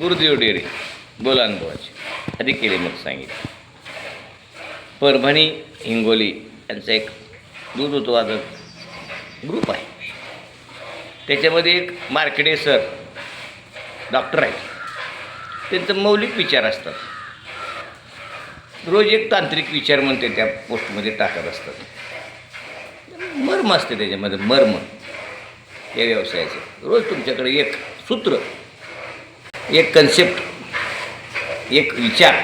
गुरुदेव डेरे बोला अनुभवाचे अधिक केले मग सांगितलं. परभणी हिंगोली यांचा एक दूध उत्पादक ग्रुप आहे. त्याच्यामध्ये एक मार्केडे सर डॉक्टर आहेत. त्यांचं मौलिक विचार असतात. रोज एक तांत्रिक विचार म्हणते त्या पोस्टमध्ये टाकत असतात. मर्म असते त्याच्यामध्ये मर्म. या व्यवसायाचं. रोज तुमच्याकडे एक सूत्र एक कन्सेप्ट एक विचार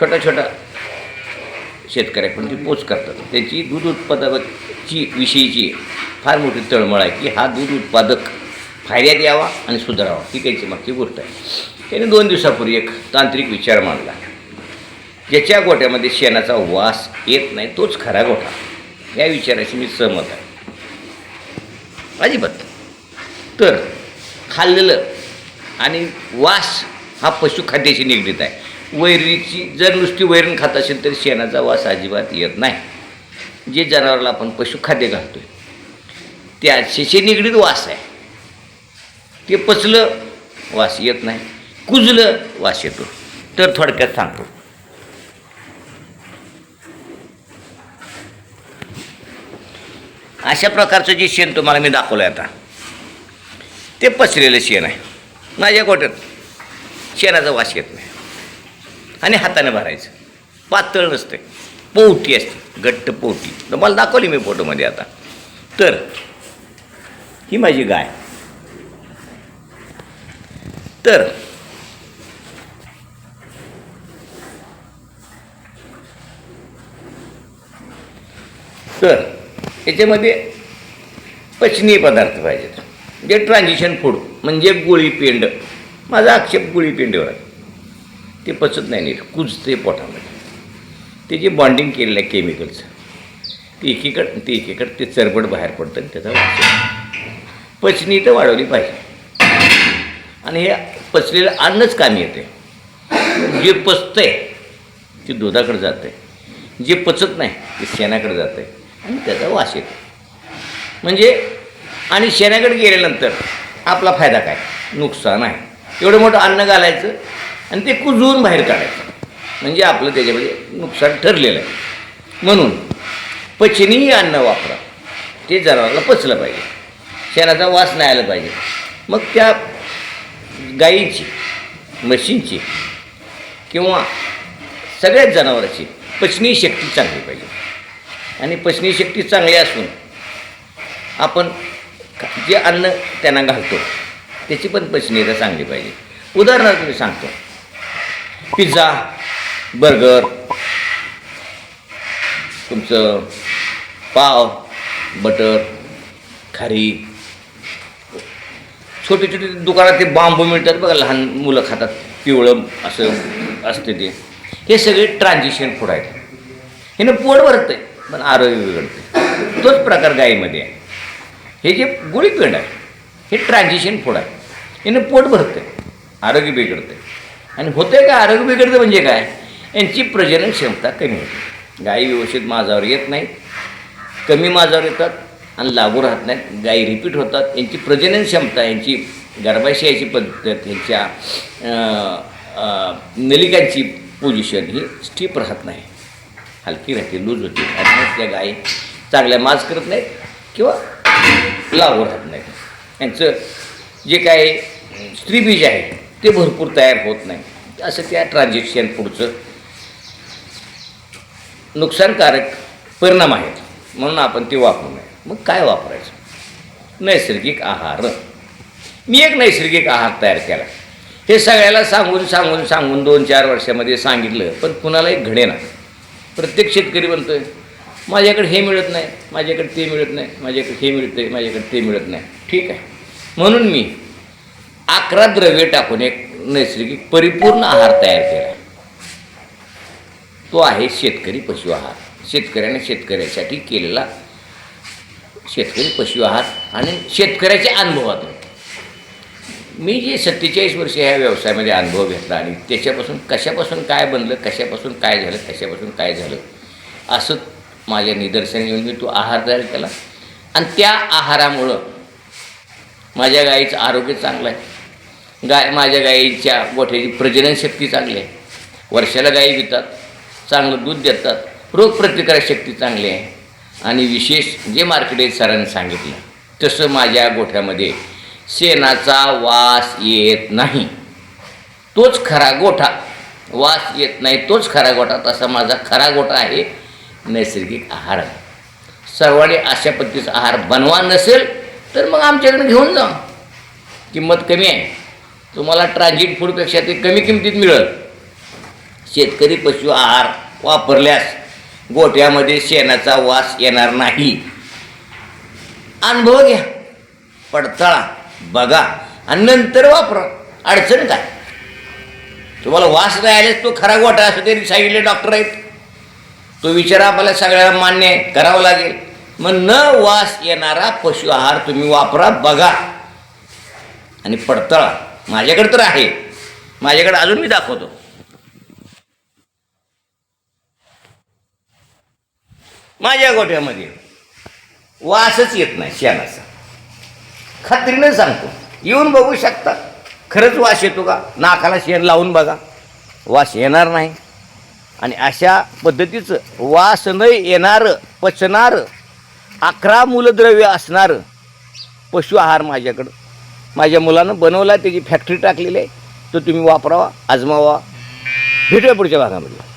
छोटा छोटा शेतकऱ्यापर्यंत पोच करतात. त्याची दूध उत्पादकाची विषयीची फार मोठी तळमळ आहे की हा दूध उत्पादक फायद्यात यावा आणि सुधारावा. ही त्यांची मागची गोष्ट आहे. त्याने दोन दिवसापूर्वी एक तांत्रिक विचार मांडला. ज्याच्या गोट्यामध्ये शेणाचा वास येत नाही तोच खरा गोठा. या विचाराशी मी सहमत आहे. अजिबात. तर खाल्लेलं आणि वास हा पशुखाद्याशी निगडीत आहे. वैरीची जर नुसती वैरण खात असेल तर शेणाचा वास अजिबात येत नाही. जे जनावराला आपण पशुखाद्य घालतोय त्याच्याशी निगडीत वास आहे. ते पचलं वास येत नाही. कुजलं वास येतो. तर थोडक्यात सांगतो. अशा प्रकारचं जे शेण तुम्हाला मी दाखवलं आहे आता ते पचलेलं शेण आहे. माझ्या गोट्यात शेणाचा वास येत नाही. आणि हाताने भरायचं. पातळ नसते पोवटी असते. घट्ट पोवटी. तुम्हाला दाखवली मी फोटोमध्ये आता. तर ही माझी गाय. तर तर याच्यामध्ये पचनीय पदार्थ पाहिजेत. जे ट्रान्झिशन फूड म्हणजे गोळी माझा आक्षेप गुळीपेंडवर आहे. ते पचत नाही नीट. कुजते पोटामध्ये. ते जे बॉन्डिंग केलेलं आहे केमिकलचं ते एकीकडं ते एकीकडं ते चरबड बाहेर पडतं आणि त्याचा वास पचनी तर वाढवली पाहिजे. आणि हे पचलेलं अन्नच कामी येते जे पचतंय ते दुधाकडे जातं आहे जे पचत नाही ते शेणाकडे जातं आहे आणि त्याचा वास येतो. म्हणजे आणि शेणाकडे गेल्यानंतर आपला फायदा काय? नुकसान आहे. एवढं मोठं अन्न घालायचं आणि ते कुजवून बाहेर काढायचं. म्हणजे आपलं त्याच्यामध्ये नुकसान ठरलेलं आहे. म्हणून पचनीय अन्न वापरा. ते जनावराला पचलं पाहिजे. शेणाचा वास नाही आला पाहिजे. मग त्या गाईची म्हशींची किंवा सगळ्याच जनावराची पचनी शक्ती चांगली पाहिजे. आणि पचनी शक्ती चांगली असून आपण जे अन्न त्यांना घालतो त्याची पण पचनीयता चांगली पाहिजे. उदाहरणार्थ मी सांगतो. पिझ्झा बर्गर तुमचं पाव बटर खारी. छोटे छोटे दुकानात ते बांबू मिळतात बघा लहान मुलं खातात पिवळं असं असते ते. हे सगळे ट्रान्झिशन फूड आहेत. ह्यानं पोट भरतं आहे पण आरोग्य बिघडते तोच प्रकार गायीमध्ये आहे. हे जे गोळीपेंड आहे हे ट्रान्झिशन फूड आहे. यानं पोट भरतं आहे आरोग्य बिघडतं आणि होतं का आरोग्य बिघडतं म्हणजे काय? यांची प्रजनन क्षमता कमी होते. गायी व्यवस्थित माझावर येत नाहीत कमी माझावर येतात आणि लागू राहत नाहीत गायी रिपीट होतात. यांची प्रजनन क्षमता यांची गर्भाशयाची पद्धत यांच्या नलिकांची पोझिशन ही स्टिप राहत नाही. हलकी राहते लूज होते. आणि त्या गायी चांगल्या माज करत नाहीत किंवा लागू राहत नाही. यांचं जे काय स्त्रीबीज आहे ते भरपूर तयार होत नाही. असं त्या ट्रान्झॅक्शन पुढचं नुकसानकारक परिणाम आहेत म्हणून आपण ते वापरू नये. मग काय वापरायचं? नैसर्गिक आहार. मी एक नैसर्गिक आहार तयार केला. हे सगळ्याला सांगून सांगून सांगून दोन चार वर्षामध्ये सांगितलं पण कुणाला एक घडेना प्रत्येक शेतकरी म्हणतोय माझ्याकडे हे मिळत नाही माझ्याकडे ते मिळत नाही माझ्याकडे हे मिळतंय माझ्याकडे ते मिळत नाही. ठीक आहे. म्हणून मी अकरा द्रव्य टाकून एक नैसर्गिक परिपूर्ण आहार तयार केला. तो आहे शेतकरी पशु आहार. शेतकऱ्याने शेतकऱ्यासाठी केलेला शेतकरी पशु आहार आणि शेतकऱ्याच्या अनुभवातून मी जे सत्तेचाळीस वर्ष ह्या व्यवसायामध्ये अनुभव घेतला आणि त्याच्यापासून कशापासून काय बनलं कशापासून काय झालं कशापासून काय झालं असं माझ्या निदर्शन येऊन मी तो आहार तयार केला. आणि त्या आहारामुळं माझ्या गाईचं आरोग्य चांगलं आहे. गाय माझ्या गाईच्या गोठ्याची प्रजनन शक्ती चांगली आहे. वर्षाला गायी विकतात चांगलं दूध देतात रोगप्रतिकारक शक्ती चांगली आहे. आणि विशेष जे मार्केट सरांनी सांगितलं तसं माझ्या गोठ्यामध्ये शेणाचा वास येत नाही. तोच खरा गोठा वास येत नाही तोच खरा गोठा तसा माझा खरा गोठा आहे. नैसर्गिक आहार आहे. सर्वांनी अशा पद्धतीचा आहार बनवा नसेल तर मग आमच्याकडे घेऊन जा. किंमत कमी आहे. तुम्हाला ट्रान्झिट फूडपेक्षा ते कमी किमतीत मिळेल. शेतकरी पशु आहार वापरल्यास गोठ्यामध्ये शेणाचा वास येणार नाही. अनुभव घ्या. पडताळा. बघा. आणि नंतर वापरा. अडचण काय? तुम्हाला वास नाही आल्यास तो खरा गोठा असं तरी सांगितले डॉक्टर आहेत. तो विचार आपल्याला सगळ्याला मान्य आहे करावं लागेल. मग न वास येणारा पशु आहार तुम्ही वापरा बघा. आणि पडतळा. माझ्याकडे तर आहे. माझ्याकडे अजून मी दाखवतो. माझ्या गोठ्यामध्ये वासच येत नाही शेणाचा. खात्रीनं सांगतो. येऊन बघू शकता. खरंच वास येतो का? नाकाला शेण लावून बघा. वास येणार नाही. आणि अशा पद्धतीचं वास न येणारं पचणारं अकरा मूलद्रव्य असणारं पशु आहार माझ्याकडं. माझ्या मुलानं बनवला त्याची फॅक्टरी टाकलेली आहे तो तुम्ही वापरावा आजमावा. भेटूया पुढच्या भागामध्ये.